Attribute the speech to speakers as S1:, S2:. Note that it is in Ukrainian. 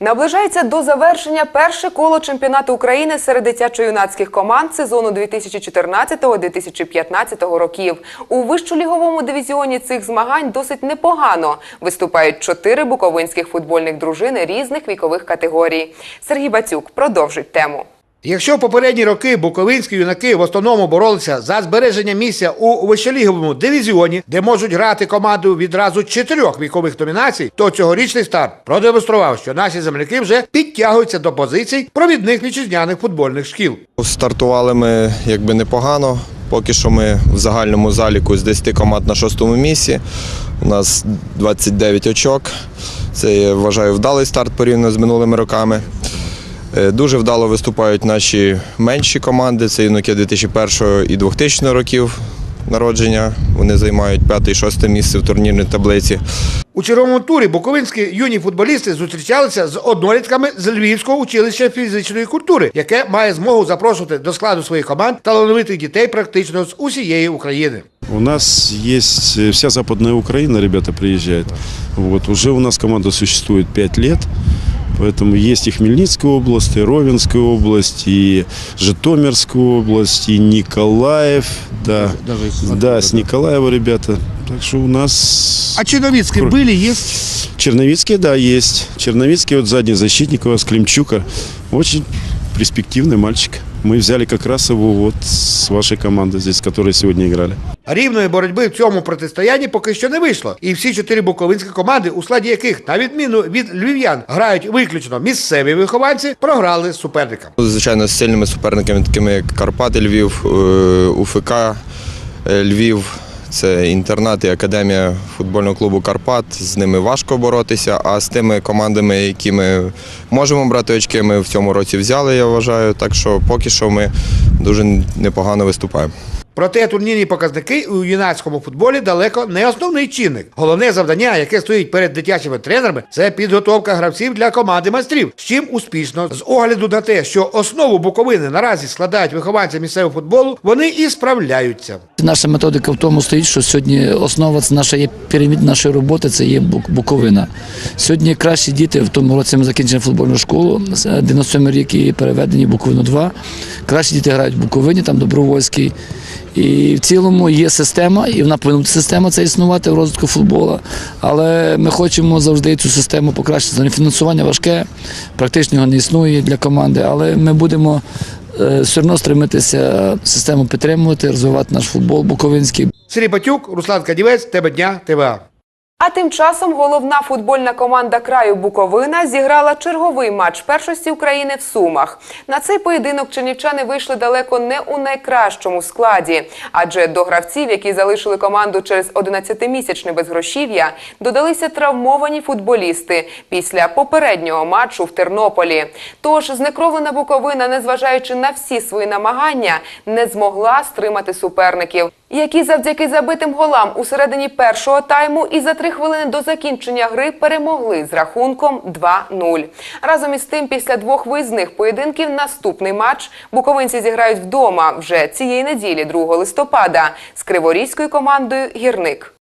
S1: Наближається до завершення перше коло чемпіонату України серед дитячо-юнацьких команд сезону 2014-2015 років. У вищоліговому дивізіоні цих змагань досить непогано виступають чотири буковинських футбольних дружини різних вікових категорій. Сергій Бацюк продовжить тему.
S2: Якщо в попередні роки буковинські юнаки в основному боролися за збереження місця у вищоліговому дивізіоні, де можуть грати команду відразу чотирьох вікових номінацій, то цьогорічний старт продемонстрував, що наші земляки вже підтягуються до позицій провідних вітчизняних футбольних шкіл.
S3: Стартували ми якби непогано. Поки що ми в загальному заліку з 10 команд на шостому місці. У нас 29 очок. Це я вважаю вдалий старт порівняно з минулими роками. Е, Дуже вдало виступають наші менші команди. Це юнаки 2001 і 2000 років народження. Вони займають 5-6 місце в турнірній таблиці.
S2: У черговому турі буковинські юні футболісти зустрічалися з однолітками з Львівського училища фізичної культури, яке має змогу запрошувати до складу своїх команд талановитих дітей практично з усієї України.
S4: У нас есть э, вся Западная Украина, ребята приезжают. Вот, уже у нас команда существует 5 лет. Поэтому есть и Хмельницкая область, и Ровенская область, и Житомирская область, и Николаев. Да, да с Николаева ребята. Так что у нас...
S2: А чиновицькі були, є?
S4: Черновицкие, да, есть. Черновицкий, вот задний защитник у вас, Климчука. Очень перспективный мальчик. Мы взяли якраз його его вот с вашей з якої сьогодні грали.
S2: Рівної боротьби в цьому протистоянні поки що не вийшло. І всі чотири буковинські команди, у складі яких, на відміну від львів'ян, грають виключно місцеві вихованці, програли суперникам.
S3: Звичайно, з сильними суперниками, такими як Карпати Львів, е, УФК е, Львів. Це інтернат і академія футбольного клубу Карпат. З ними важко боротися. А з тими командами, які ми можемо брати очки, ми в цьому році взяли, я вважаю. Так що поки що ми дуже непогано виступаємо.
S2: Проте турнірні показники у юнацькому футболі далеко не основний чинник. Головне завдання, яке стоїть перед дитячими тренерами, це підготовка гравців для команди майстрів. З чим успішно, з огляду на те, що основу Буковини наразі складають вихованці місцевого футболу, вони і справляються.
S5: Наша методика в тому стоїть, що сьогодні основа це наша є пірамід нашої роботи, це є Буковина. Сьогодні кращі діти в тому році ми закінчили футбольну школу, з 97 рік і переведені Буковину 2. Кращі діти грають в Буковині, там Добровольський. І в цілому є система, і вона повинна бути система це існувати в розвитку футболу. Але ми хочемо завжди цю систему покращити. Фінансування важке, практично його не існує для команди, але ми будемо е, все одно стремитися систему підтримувати, розвивати наш футбол буковинський.
S2: Сергій Батюк, Руслан Кадівець, тебе дня, ТВА.
S1: А тим часом головна футбольна команда краю Буковина зіграла черговий матч першості України в Сумах. На цей поєдинок чернівчани вийшли далеко не у найкращому складі, адже до гравців, які залишили команду через 11-місячне безгрошів'я, додалися травмовані футболісти після попереднього матчу в Тернополі. Тож знекровлена Буковина, незважаючи на всі свої намагання, не змогла стримати суперників, які завдяки забитим голам у середині першого тайму і за три хвилини до закінчення гри перемогли з рахунком 2-0. Разом із тим, після двох виїзних поєдинків наступний матч буковинці зіграють вдома вже цієї неділі, 2 листопада, з криворізькою командою Гірник.